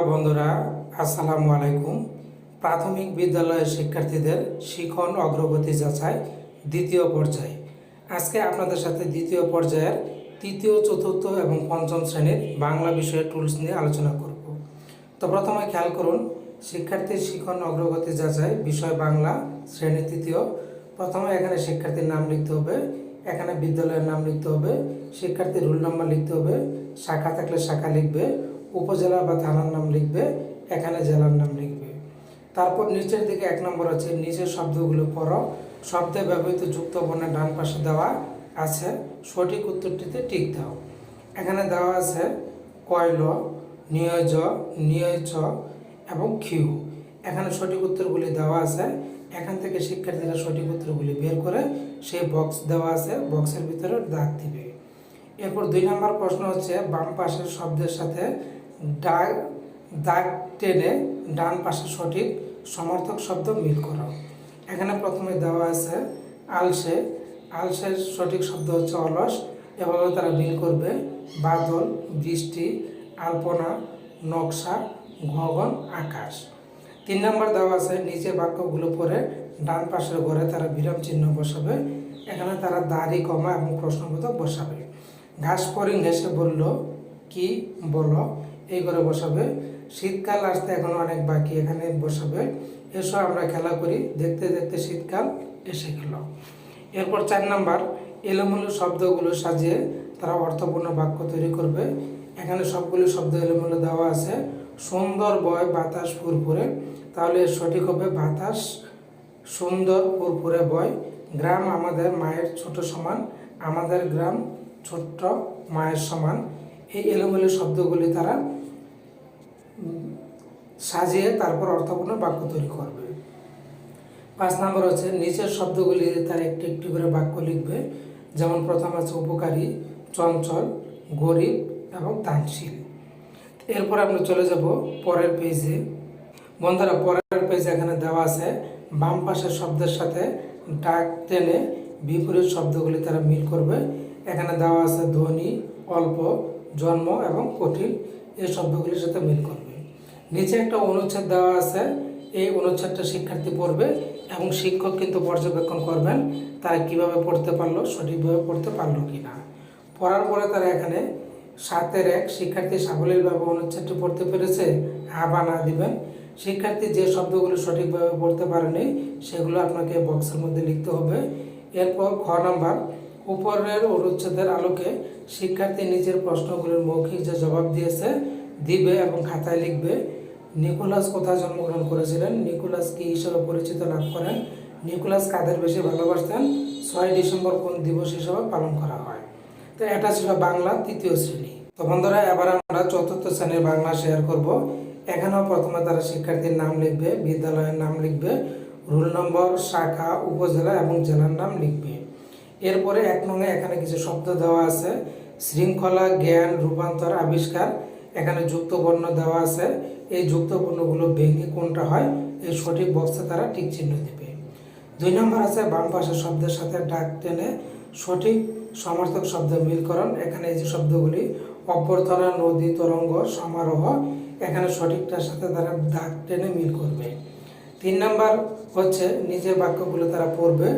বন্ধুরা, আসসালামু আলাইকুম। প্রাথমিক বিদ্যালয়ের শিক্ষার্থীদের শিখন অগ্রগতি যাচাই দ্বিতীয় পর্যায়ে। আজকে আপনাদের সাথে দ্বিতীয় পর্যায়ের তৃতীয়, চতুর্থ এবং পঞ্চম শ্রেণির বাংলা বিষয়ের টুলস নিয়ে আলোচনা করব। তো প্রথমে খেয়াল করুন, শিক্ষার্থীর শিখন অগ্রগতি যাচাই বিষয় বাংলা, শ্রেণি তৃতীয়। প্রথমে এখানে শিক্ষার্থীর নাম লিখতে হবে, এখানে বিদ্যালয়ের নাম লিখতে হবে, শিক্ষার্থীর রোল নাম্বার লিখতে হবে, শাখা থাকলে শাখা লিখবে উপজেলা বা থানার নাম লিখবে, এখানে জেলার নাম লিখবে। তারপর নিচের দিকে এক নম্বর আছে, নিচের শব্দগুলো পড়ো। শব্দে ব্যবহৃত যুক্ত বর্ণের ডান পাশে দেওয়া আছে, সঠিক উত্তরটিতে টিক দাও। এখানে দেওয়া আছে, কয়ল, নিয়োজ নিয়োজ এবং খিউ এখানে সঠিক উত্তরগুলি দেওয়া আছে। এখান থেকে শিক্ষার্থীরা সঠিক উত্তরগুলি বের করে সেই বক্স দেওয়া আছে বক্সের ভিতরে দাগ দিবে। এরপর দুই নম্বর প্রশ্ন হচ্ছে, বাম পাশের শব্দের সাথে ডাক দাগ টেনে ডান পাশে সঠিক সমর্থক শব্দ মিল করো। এখানে প্রথমে দেওয়া আছে আলসে। আলসের সঠিক শব্দ হচ্ছে অলস। এভাবে তারা মিল করবে। বাদল, বৃষ্টি, আলপনা, নকশা গগন আকাশ। তিন নম্বর দেওয়া আছে নিচে বাক্যগুলো পরে ডান পাশের ঘরে তারা বিরাম চিহ্ন বসাবে। এখানে তারা দাড়ি, কমা এবং প্রশ্নবোধক বসাবে। ঘাস পরিং ঘেসে বলল, কি বলো? এই করে বসাবে। শীতকাল আসতে এখন অনেক বাকি এখানে বসাবে। এসব আমরা খেলা করি। দেখতে দেখতে শীতকাল এসে গেল। এরপর চার নাম্বার, এলোমেলো শব্দগুলো সাজিয়ে তারা অর্থপূর্ণ বাক্য তৈরি করবে। এখানে সবগুলো শব্দ এলোমেলো দেওয়া আছে। সুন্দর বয়, বাতাস, ফুরফুরে। তাহলে সঠিক হবে বাতাস, সুন্দর, ফুরফুরে, বয়। গ্রাম আমাদের মায়ের ছোট সমান, আমাদের গ্রাম ছোট্ট মায়ের সমান। এই এলোমেলো শব্দগুলি তারা সাজিয়ে তারপর অর্থপূর্ণ বাক্য তৈরি করবে। পাঁচ নম্বর হচ্ছে, নিচের শব্দগুলি তার একটি একটি করে বাক্য লিখবে। যেমন প্রথম আছে, উপকারী চঞ্চল গরিব এবং দানশীল এরপর আমরা চলে যাব পরের পেজে বন্ধুরা, পরের পেজে এখানে দেওয়া আছে, বাম পাশের শব্দের সাথে ডাক টেনে বিপরীত শব্দগুলি তারা মিল করবে। এখানে দেওয়া আছে ধ্বনি অল্প জন্ম এবং কঠিন এই শব্দগুলির সাথে মিল করবে। নিচে একটা অনুচ্ছেদ দেওয়া আছে। এই অনুচ্ছেদটা শিক্ষার্থী পড়বে এবং শিক্ষক কিন্তু পর্যবেক্ষণ করবেন তারা কীভাবে পড়তে পারল, সঠিকভাবে পড়তে পারল কি না পড়ার পরে তারা এখানে সাতের এক শিক্ষার্থী সাবলীলভাবে অনুচ্ছেদটি পড়তে পেরেছে হা বা না দিবেন। শিক্ষার্থী যে শব্দগুলো সঠিকভাবে পড়তে পারেনি, সেগুলো আপনাকে বক্সের মধ্যে লিখতে হবে। এরপর খ নাম্বার, উপরের অনুচ্ছেদের আলোকে শিক্ষার্থী নিজের প্রশ্নগুলোর মৌখিক যে জবাব দিয়েছে, দিবে এবং খাতায় লিখবে। নিকোলাস কোথায় জন্মগ্রহণ করেছিলেন? নিকোলাস কি হিসেবে পরিচিত লাভ করেন? নিকোলাস কাদের বেশি ভালোবাসতেন? ছয় ডিসেম্বর কোন দিবস হিসেবে পালন করা হয়? তো এটা ছিল বাংলা তৃতীয় শ্রেণি। তো বন্ধুরা, এবার আমরা চতুর্থ শ্রেণির বাংলা শেয়ার করব। এখানেও প্রথমে তারা শিক্ষার্থীর নাম লিখবে, বিদ্যালয়ের নাম লিখবে, রোল নম্বর, শাখা, উপজেলা এবং জেলার নাম লিখবে। এরপরে এক নঙে এখানে কিছু শব্দ দেওয়া আছে। শৃঙ্খলা, জ্ঞান, রূপান্তর, আবিষ্কার। এখানে যুক্ত দেওয়া আছে। এই যুক্ত ভেঙে কোনটা হয়? এই সঠিক বক্সে তারা টিক চিহ্ন দেবে। দুই নম্বর আছে বাম পাশের শব্দের সাথে ডাক টেনে সঠিক সমর্থক শব্দ মিলকরণ এখানে এই যে শব্দগুলি অভ্যর্থনা নদী, তরঙ্গ, সমারোহ, এখানে সঠিকটার সাথে তারা ডাক টেনে মিল করবে। তিন নাম্বার হচ্ছে নিজের বাক্যগুলো তারা পড়বে।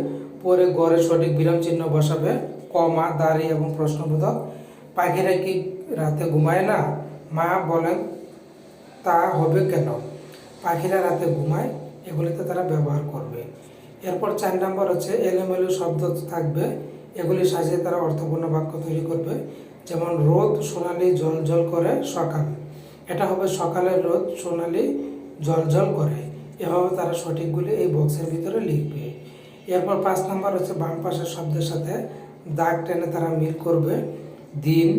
পরে গড়ে সঠিক বিরাম চিহ্ন বসাবে। কমা, দাড়ি এবং প্রশ্নবোধক। পাখিরা কি রাতে ঘুমায় না? মা বলেন, তা হবে কেন? পাখিরা রাতে ঘুমায়, এগুলিতে তারা ব্যবহার করবে। এরপর চার নম্বর হচ্ছে, এলোমেলো শব্দ থাকবে, এগুলি সাজিয়ে তারা অর্থপূর্ণ বাক্য তৈরি করবে, যেমন রোদ সোনালি জল জল করে সকাল। এটা হবে সকালের রোদ সোনালি জল জল করে, এভাবে তারা সঠিকগুলি এই বক্সের ভিতরে লিখবে। এরপর পাঁচ নম্বর হচ্ছে, বাম পাশের শব্দের সাথে দাগ টেনে তারা মিল করবে, দিন,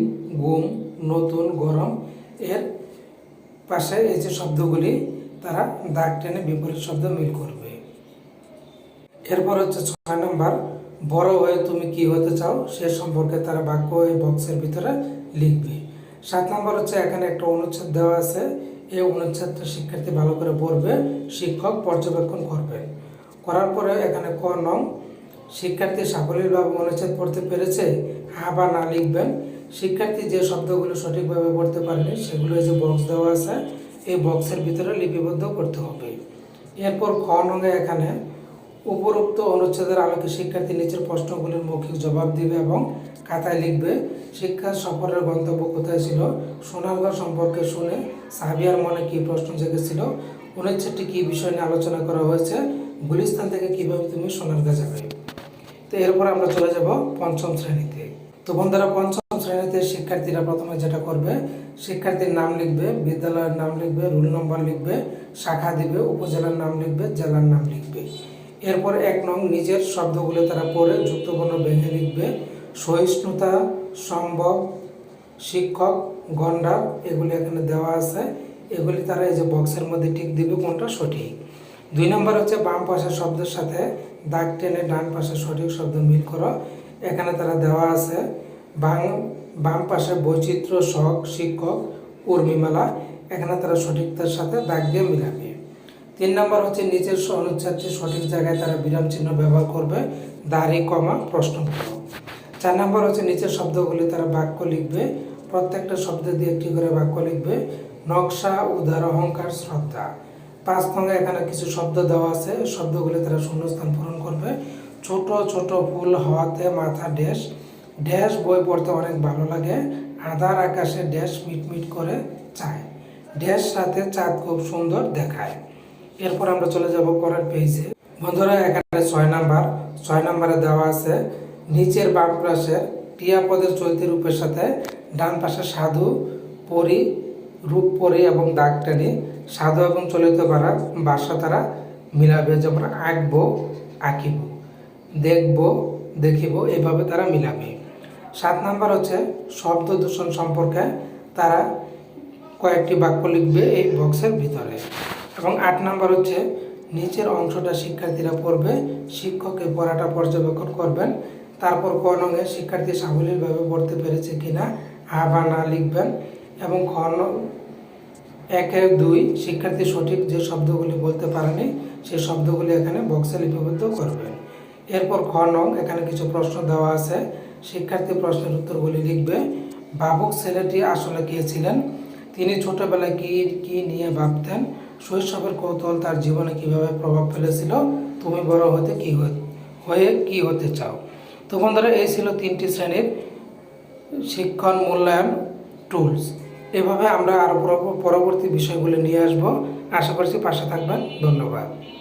গুম নতুন গরম এর পাশে এই যে শব্দগুলি, তারা দাগ টেনে বিপরীত শব্দ মিল করবে। এরপর হচ্ছে ছয় নম্বর, বড় হয়ে তুমি কি হতে চাও? সে সম্পর্কে তারা বাক্য এই বক্সের ভিতরে লিখবে। সাত নম্বর হচ্ছে, এখানে একটা অনুচ্ছেদ দেওয়া আছে। এই অনুচ্ছেদটা শিক্ষার্থী ভালো করে পড়বে, শিক্ষক পর্যবেক্ষণ করবেন করার পরে এখানে ক নং, শিক্ষার্থী সাবলীলভাবে অনুচ্ছেদ পড়তে পেরেছে? হা বা না লিখবেন। শিক্ষার্থী যে শব্দগুলো সঠিকভাবে পড়তে পারেনি সেগুলো যে বক্স দেওয়া আছে, এই বক্সের ভিতরে লিপিবদ্ধ করতে হবে। এরপর খ নঙ্গে এখানে উপরোক্ত অনুচ্ছেদের আলোকে শিক্ষার্থী নিচের প্রশ্নগুলির মৌখিক জবাব দিবে এবং খাতায় লিখবে, শিক্ষা সফরের গন্তব্য কোথায় ছিল? সোনারগাঁও সম্পর্কে শুনে সাবিয়ার মনে কী প্রশ্ন জেগেছিল? অনুচ্ছেদটি কী বিষয় নিয়ে আলোচনা করা হয়েছে? গুলিস্তান থেকে কীভাবে তুমি সোনারগাঁ যাবে? তো এরপর আমরা চলে যাব পঞ্চম শ্রেণীতে। তো বন্ধুরা, পঞ্চম শ্রেণীতে শিক্ষার্থীরা প্রথমে যেটা করবে, শিক্ষার্থীর নাম লিখবে, বিদ্যালয়ের নাম লিখবে, রোল নম্বর লিখবে, শাখা দিবে, উপজেলার নাম লিখবে, জেলার নাম লিখবে। এরপর এক নং নিজের শব্দগুলো তারা পড়ে, যুক্তবর্ণ ভেঙে লিখবে, সহিষ্ণুতা, সম্ভব, শিক্ষক গন্ডার এগুলি এখানে দেওয়া আছে। এগুলি তারা এই যে বক্সের মধ্যে টিক দিবে, কোনটা? সঠিক। দুই নম্বর হচ্ছে বাম পাশের শব্দের সাথে দাগ টেনে ডান পাশের সঠিক শব্দ মিল করো। এখানে তারা দেওয়া আছে বাম পাশে বৈচিত্র্য শখ শিক্ষক উর্মিমালা এখানে তারা সঠিকতার সাথে দাগ দিয়ে মিলাবে তিন নম্বর হচ্ছে নিচের অনুচ্ছেদটি সঠিক জায়গায় তারা বিরাম চিহ্ন ব্যবহার করবে, দাড়ি, কমা, প্রশ্ন চার নম্বর হচ্ছে নিচের শব্দগুলি তারা বাক্য লিখবে, প্রত্যেকটা শব্দ দিয়ে একটি করে বাক্য লিখবে, নকশা, উদার, অহংকার, শ্রদ্ধা। পাঁচ নঙ্গে এখানে কিছু শব্দ দেওয়া আছে, শব্দগুলি তারা শূন্যস্থান পূরণ করবে। ছোট ছোট ফুল হওয়াতে মাথা ড্যাশ ড্যাশ বই পড়তে অনেক ভালো লাগে। আধার আকাশে ড্যাশ মিটমিট করে চায়। ড্যাশ সাথে চাঁদ খুব সুন্দর দেখায়। এরপর আমরা চলে যাব পরের পেজে বন্ধুরা, এখানে ছয় নাম্বার। ছয় নাম্বারে দেওয়া আছে, নিচের বাম পাশে টিয়া পদের চলতি রূপের সাথে ডান পাশে সাধু, পরি, রূপ পরি এবং দাগ টেনে সাধু এবং চলিত বারা ভাষা তারা মিলাবে। যেমন আঁকবো, আঁকিব, দেখব, দেখিব, এভাবে তারা মিলাবে। সাত নাম্বার হচ্ছে শব্দ দূষণ সম্পর্কে তারা কয়েকটি বাক্য লিখবে এই বক্সের ভিতরে। এবং আট নাম্বার হচ্ছে, নিচের অংশটা শিক্ষার্থীরা পড়বে, শিক্ষক এই পড়াটা পর্যবেক্ষণ করবেন, তারপর ক নঙে শিক্ষার্থী সাবলীলভাবে পড়তে পেরেছে কিনা হা বা না লিখবেন, এবং খ নং একের দুই শিক্ষার্থী সঠিক যে শব্দগুলি বলতে পারেনি, সেই শব্দগুলি এখানে বক্সে লিপিবদ্ধ করবেন। এরপর খ নং এখানে কিছু প্রশ্ন দেওয়া আছে। শিক্ষার্থী প্রশ্নের উত্তরগুলি লিখবে। বাবুক ছেলেটি আসলে কে ছিলেন? তিনি ছোটবেলায় কি কি নিয়ে ভাবতেন? শৈশবের কৌতূহল তার জীবনে কীভাবে প্রভাব ফেলেছিল? তুমি বড় হতে কি হয়ে- হয়ে কি হতে চাও? তো বন্ধুরা, এই ছিল তিনটি শ্রেণির শিক্ষণ মূল্যায়ন টুলস এভাবে আমরা আরও পরবর্তী বিষয়গুলো নিয়ে আসব। আশা করছি পাশে থাকবেন। ধন্যবাদ।